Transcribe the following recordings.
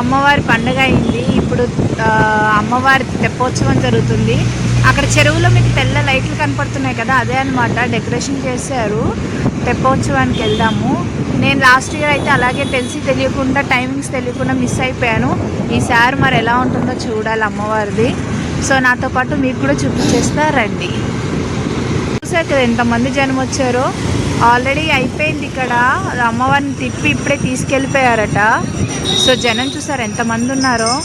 అమ్మవారి పండుగ అయింది. ఇప్పుడు అమ్మవారి తెప్పోత్సవం జరుగుతుంది. అక్కడ చెరువులో మీకు తెల్ల లైట్లు కనపడుతున్నాయి కదా అదే అన్నమాట. డెకరేషన్ చేశారు. తెప్పోత్సవానికి వెళ్దాము. నేను లాస్ట్ ఇయర్ అయితే అలాగే తెలిసి తెలియకుండా టైమింగ్స్ తెలియకుండా మిస్ అయిపోయాను. ఈసారి మరి ఎలా ఉంటుందో చూడాలి అమ్మవారిది. సో నాతో పాటు మీకు కూడా చూపించేస్తా రండి. చూసారు కదా ఎంతమంది జనం వచ్చారో. ఆల్రెడీ అయిపోయింది ఇక్కడ. అమ్మవారిని తిప్పి ఇప్పుడే తీసుకెళ్ళిపోయారట. సో జనం చూసారు ఎంతమంది ఉన్నారో.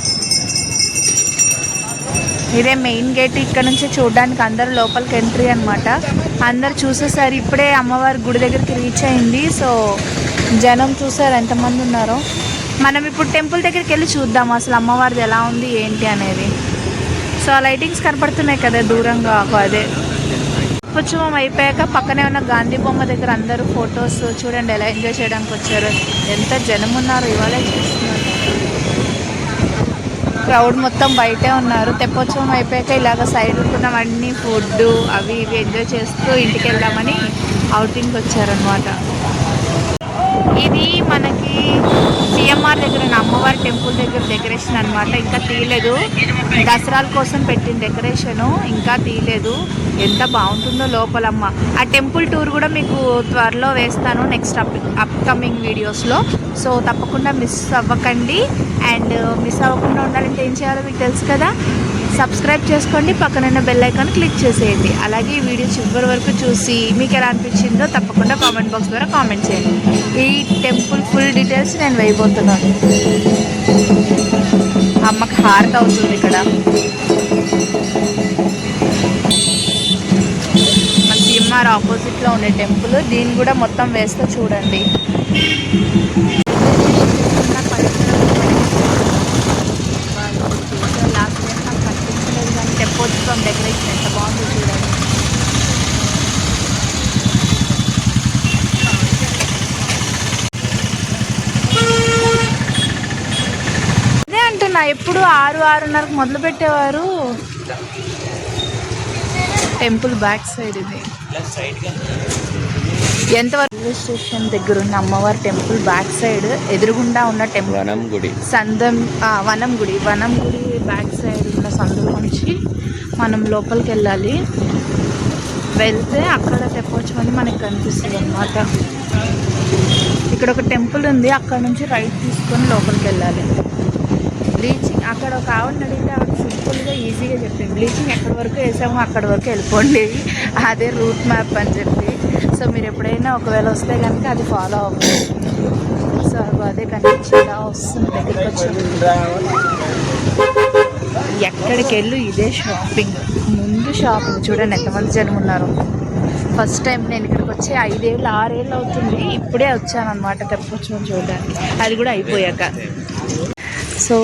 ఇదే మెయిన్ గేట్ ఇక్కడ నుంచి చూడడానికి అందరూ లోపలికి ఎంట్రీ అనమాట అందరు చూసేసారు. ఇప్పుడే అమ్మవారి గుడి దగ్గరికి రీచ్ అయింది. సో జనం చూసారు ఎంతమంది ఉన్నారో. మనం ఇప్పుడు టెంపుల్ దగ్గరికి వెళ్ళి చూద్దాం అసలు అమ్మవారిది ఎలా ఉంది ఏంటి అనేది. సో ఆ లైటింగ్స్ కనపడుతున్నాయి కదా దూరంగా. అదే. ఉత్సవం అయిపోయాక పక్కనే ఉన్న గాంధీ బొమ్మ దగ్గర అందరూ ఫొటోస్ చూడండి ఎలా ఎంజాయ్ చేయడానికి వచ్చారు. ఎంత జనం ఉన్నారు ఇవాళ చూస్తున్నారు. క్రౌడ్ మొత్తం బయటే ఉన్నారు. తెప్పోత్సవం అయిపోయాక ఇలాగ సైడ్ అన్ని ఫుడ్ అవి ఇవి ఎంజాయ్ చేస్తూ ఇంటికి వెళ్దామని అవుటింగ్కి వచ్చారనమాట ఇది మనకి అమ్మవారి దగ్గర ఉన్న అమ్మవారి టెంపుల్ దగ్గర డెకరేషన్ అనమాట ఇంకా తీయలేదు. దసరాల కోసం పెట్టిన డెకరేషన్ ఇంకా తీయలేదు. ఎంత బాగుంటుందో లోపలమ్మ. ఆ టెంపుల్ టూర్ కూడా మీకు త్వరలో వేస్తాను నెక్స్ట్ అప్ అప్కమింగ్ వీడియోస్లో. సో తప్పకుండా మిస్ అవ్వకండి. అండ్ మిస్ అవ్వకుండా ఉండాలంటే ఏం చేయాలో మీకు తెలుసు కదా? సబ్స్క్రైబ్ చేసుకోండి పక్కనున్న బెల్ ఐకాన్ క్లిక్ చేసేయండి. అలాగే ఈ వీడియో చివరి వరకు చూసి మీకు ఎలా అనిపించిందో తప్పకుండా కామెంట్ బాక్స్ ద్వారా కామెంట్ చేయండి. ఈ టెంపుల్ ఫుల్ డీటెయిల్స్ నేను వేయబోతున్నాను. అమ్మకి హారత అవుతుంది ఇక్కడ. మన సిఎంఆర్ ఆపోజిట్లో ఉండే టెంపుల్ దీన్ని కూడా మొత్తం వేస్తే చూడండి లాస్ట్ టైం నాకు తెప్పోత్సవం డెకరేషన్ ఎంత బాగుందో చూడండి. అదే అంటున్నా ఎప్పుడు ఆరు ఆరున్నరకు మొదలు పెట్టేవారు? టెంపుల్ బ్యాక్ సైడ్ ఇది. ఎంతవరకు రైల్వే స్టేషన్ దగ్గర ఉన్న అమ్మవారి టెంపుల్ బ్యాక్ సైడ్ ఎదురుగుండా ఉన్న టెంపుల్ వనం గుడి సందం ఆ, వనం గుడి వనం గుడి బ్యాక్ సైడ్ ఉన్న సందులో నుంచి మనం లోపలికి వెళ్ళాలి వెళ్తే అక్కడ తెప్పొచ్చమని మనకి కనిపిస్తుంది అనమాట ఇక్కడ ఒక టెంపుల్ ఉంది అక్కడ నుంచి రైట్ తీసుకొని లోపలికి వెళ్ళాలి బ్లీచింగ్ అక్కడ ఒక ఆవిడని అడిగితే ఆవిడ సింపుల్గా ఈజీగా చెప్పింది బ్లీచింగ్ ఎక్కడి వరకు వేసామో అక్కడి వరకు వెళ్ళిపోండి అదే రూట్ మ్యాప్ అని చెప్పి సో మీరు ఎప్పుడైనా ఒకవేళ వస్తే కనుక అది ఫాలో అవ్వండి సో అదే కనిపించి ఇలా వస్తుంది దగ్గరికి వచ్చి ఎక్కడికి వెళ్ళు ఇదే షాపింగ్. ముందు షాపింగ్ చూడండి ఎంతమంది జనం ఉన్నారు. ఫస్ట్ టైం నేను ఇక్కడికి వచ్చి ఐదేళ్ళు ఆరేళ్ళు అవుతుంది. ఇప్పుడే వచ్చానమాట తెప్పొచ్చడం చూడడానికి. అది కూడా అయిపోయాక. సో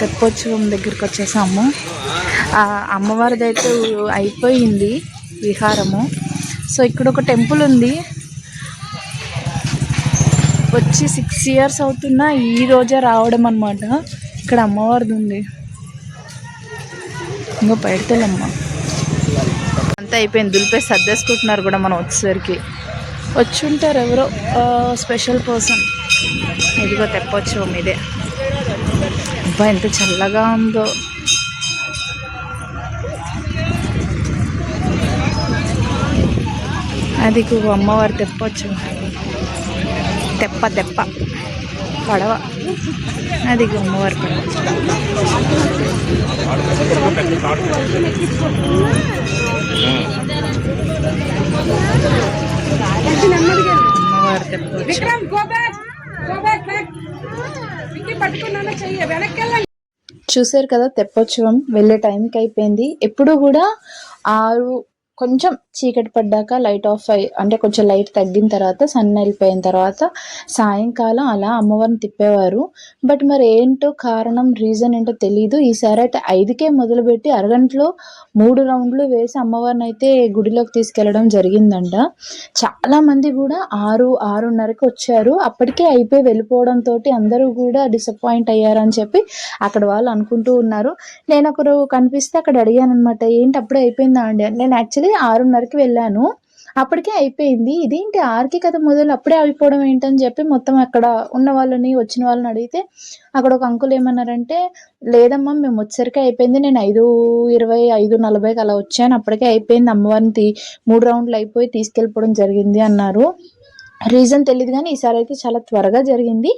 తెప్పోత్సవం దగ్గరికి వచ్చేసాము అమ్మవారిది అయితే అయిపోయింది విహారము. సో ఇక్కడ ఒక టెంపుల్ ఉంది. వచ్చి సిక్స్ ఇయర్స్ అవుతున్నా ఈ రోజే రావడం అనమాట ఇక్కడ అమ్మవారిది ఉంది ఇంకో పైడితేలమ్మ అంతా అయిపోయింది. దులిపే సర్దేసుకుంటున్నారు కూడా మనం వచ్చేసరికి. వచ్చి ఉంటారు ఎవరో స్పెషల్ పర్సన్ ఇదిగో తెప్పొచ్చు మీదే. అబ్బా ఎంత చల్లగా ఉందో. అది అమ్మవారు తెప్పొచ్చు తెప్ప తెప్ప. పడవ. అది అమ్మవారి పడవ. Vikram go back go back back Vicky పట్టుకున్నాను చెయ్యి వెనక్కి వెళ్ళండి చూసారు కదా తెప్పోత్సవం వెళ్ళే టైంకి అయిపోయింది. ఎప్పుడు కూడా ఆరు కొంచెం చీకటి పడ్డాక లైట్ ఆఫ్ అయ్యి అంటే కొంచెం లైట్ తగ్గిన తర్వాత సన్ వెళ్ళిపోయిన తర్వాత సాయంకాలం అలా అమ్మవారిని తిప్పేవారు. బట్ మరి ఏంటో కారణం రీజన్ ఏంటో తెలియదు ఈసారి అయితే ఐదుకే మొదలుపెట్టి అరగంటలో మూడు రౌండ్లు వేసి అమ్మవారిని అయితే గుడిలోకి తీసుకెళ్ళడం జరిగిందంట. చాలా మంది కూడా ఆరు ఆరున్నరకి వచ్చారు. అప్పటికే అయిపోయి వెళ్ళిపోవడంతో అందరూ కూడా డిసప్పాయింట్ అయ్యారని చెప్పి అక్కడ వాళ్ళు అనుకుంటూ ఉన్నారు. నేను ఒకరు కనిపిస్తే అక్కడ అడిగాను అనమాట ఏంటి అప్పుడే అయిపోయిందా? అండి. నేను యాక్చువల్లీ ఆరున్నరకి వెళ్ళాను. అప్పటికే అయిపోయింది. ఇదేంటి ఆర్కి కథ మొదలు అప్పుడే అయిపోవడం ఏంటని చెప్పి మొత్తం అక్కడ ఉన్న వాళ్ళని వచ్చిన వాళ్ళని అడిగితే అక్కడ ఒక అంకుల్ ఏమన్నారంటే లేదమ్మా మేము వచ్చేసరికి అయిపోయింది. నేను ఐదు ఇరవై ఐదు నలభైకి అలా వచ్చాను. అప్పటికే అయిపోయింది. అమ్మవారిని మూడు రౌండ్లు అయిపోయి తీసుకెళ్ళిపోవడం జరిగింది అన్నారు. రీజన్ తెలియదు కానీ ఈసారి అయితే చాలా త్వరగా జరిగింది.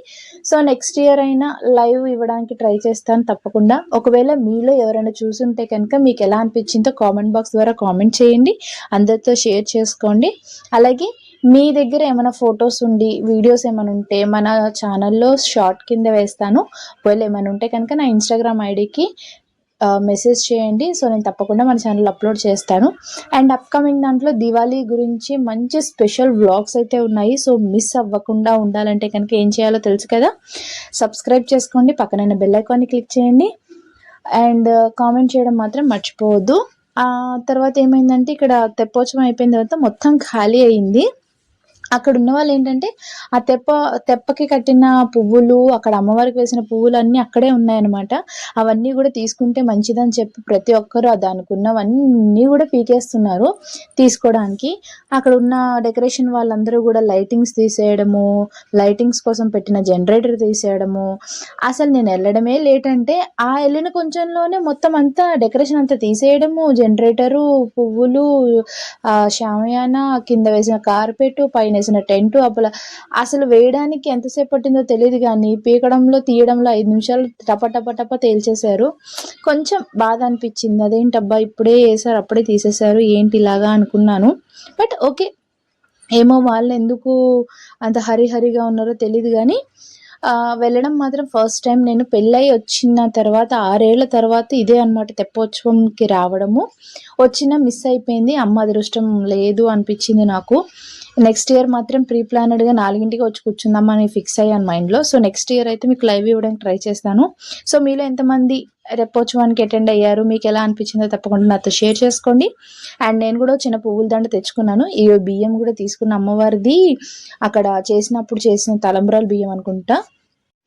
సో నెక్స్ట్ ఇయర్ అయినా లైవ్ ఇవ్వడానికి ట్రై చేస్తాను తప్పకుండా. ఒకవేళ మీలో ఎవరైనా చూసుంటే కనుక మీకు ఎలా అనిపించిందో కామెంట్ బాక్స్ ద్వారా కామెంట్ చేయండి. అందరితో షేర్ చేసుకోండి. అలాగే మీ దగ్గర ఏమైనా ఫొటోస్ ఉండి వీడియోస్ ఏమైనా ఉంటే మన ఛానల్లో షార్ట్ కింద వేస్తాను. ఒకవేళ ఏమైనా ఉంటే కనుక నా ఇన్స్టాగ్రామ్ ఐడికి మెసేజ్ చేయండి. సో నేను తప్పకుండా మన ఛానల్ అప్లోడ్ చేస్తాను. అండ్ అప్కమింగ్ దాంట్లో దివాళీ గురించి మంచి స్పెషల్ వ్లాగ్స్ అయితే ఉన్నాయి. సో మిస్ అవ్వకుండా ఉండాలంటే కనుక ఏం చేయాలో తెలుసు కదా? సబ్స్క్రైబ్ చేసుకోండి. పక్కన బెల్ ఐకాన్ని క్లిక్ చేయండి. అండ్ కామెంట్ uh, చేయడం మాత్రం మర్చిపోవద్దు. ఆ తర్వాత ఏమైందంటే ఇక్కడ తెప్పోత్సవం అయిపోయిన తర్వాత మొత్తం ఖాళీ అయింది. అక్కడ ఉన్న వాళ్ళు ఏంటంటే ఆ తెప్ప తెప్పకి కట్టిన పువ్వులు అక్కడ అమ్మవారికి వేసిన పువ్వులు అన్నీ అక్కడే ఉన్నాయన్నమాట. అవన్నీ కూడా తీసుకుంటే మంచిదని చెప్పి ప్రతి ఒక్కరు ఆ దానికి ఉన్నవన్నీ కూడా పీకేస్తున్నారు తీసుకోవడానికి అక్కడ ఉన్న డెకరేషన్ వాళ్ళందరూ కూడా లైటింగ్స్ తీసేయడము లైటింగ్స్ కోసం పెట్టిన జనరేటర్ తీసేయడము. అసలు నేను వెళ్ళడమే లేట్ అంటే ఆ వెళ్ళిన కొంచెంలోనే మొత్తం అంతా డెకరేషన్ అంతా తీసేయడము. జనరేటరు పువ్వులు శామయాన కింద వేసిన కార్పెట్ పైన వేసిన టెంట్ అప్పుడు అసలు వేయడానికి ఎంతసేపు పట్టిందో తెలియదు కానీ పీకడంలో తీయడంలో ఐదు నిమిషాలు టప టప తేల్చేశారు. కొంచెం బాధ అనిపించింది. అదేంటబ్బా ఇప్పుడే వేసారు అప్పుడే తీసేశారు ఏంటి ఇలాగా అనుకున్నాను. బట్ ఓకే ఏమో వాళ్ళు ఎందుకు అంత హరిహరిగా ఉన్నారో తెలియదు కానీ వెళ్ళడం మాత్రం ఫస్ట్ టైం. నేను పెళ్ళై వచ్చిన తర్వాత ఆరేళ్ళ తర్వాత ఇదే అనమాట తెప్పోత్సవంకి రావడము. వచ్చిన మిస్ అయిపోయింది. అమ్మ అదృష్టం లేదు అనిపించింది నాకు. నెక్స్ట్ ఇయర్ మాత్రం ప్రీ ప్లానెడ్గా నాలుగింటికి వచ్చి కూర్చుందామని ఫిక్స్ అయ్యాను మైండ్లో సో నెక్స్ట్ ఇయర్ అయితే మీకు లైవ్ ఇవ్వడానికి ట్రై చేస్తాను. సో మీలో ఎంతమంది రెప్పోత్సవానికి అటెండ్ అయ్యారు? మీకు ఎలా అనిపించిందో తప్పకుండా నాతో షేర్ చేసుకోండి. అండ్ నేను కూడా చిన్న పువ్వుల దండ తెచ్చుకున్నాను. ఈ బియ్యం కూడా తీసుకున్న అమ్మవారిది. అక్కడ చేసినప్పుడు చేసిన తలంబ్రాలు బియ్యం అనుకుంటా.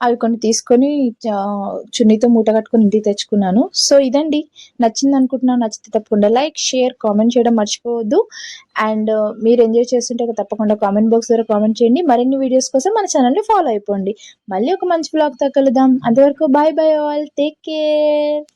అవి కొన్ని తీసుకొని చున్నీతో మూట కట్టుకొని ఇంటికి తెచ్చుకున్నాను. సో ఇదండి. నచ్చింది అనుకుంటున్నాను నచ్చితే తప్పకుండా లైక్ షేర్ కామెంట్ చేయడం మర్చిపోవద్దు. అండ్ మీరు ఎంజాయ్ చేస్తుంటే తప్పకుండా కామెంట్ బాక్స్ ద్వారా కామెంట్ చేయండి. మరిన్ని వీడియోస్ కోసం మన ఛానల్ని ఫాలో అయిపోండి. మళ్ళీ ఒక మంచి బ్లాగ్ కలుద్దాం. అంతవరకు bye bye all. Take care.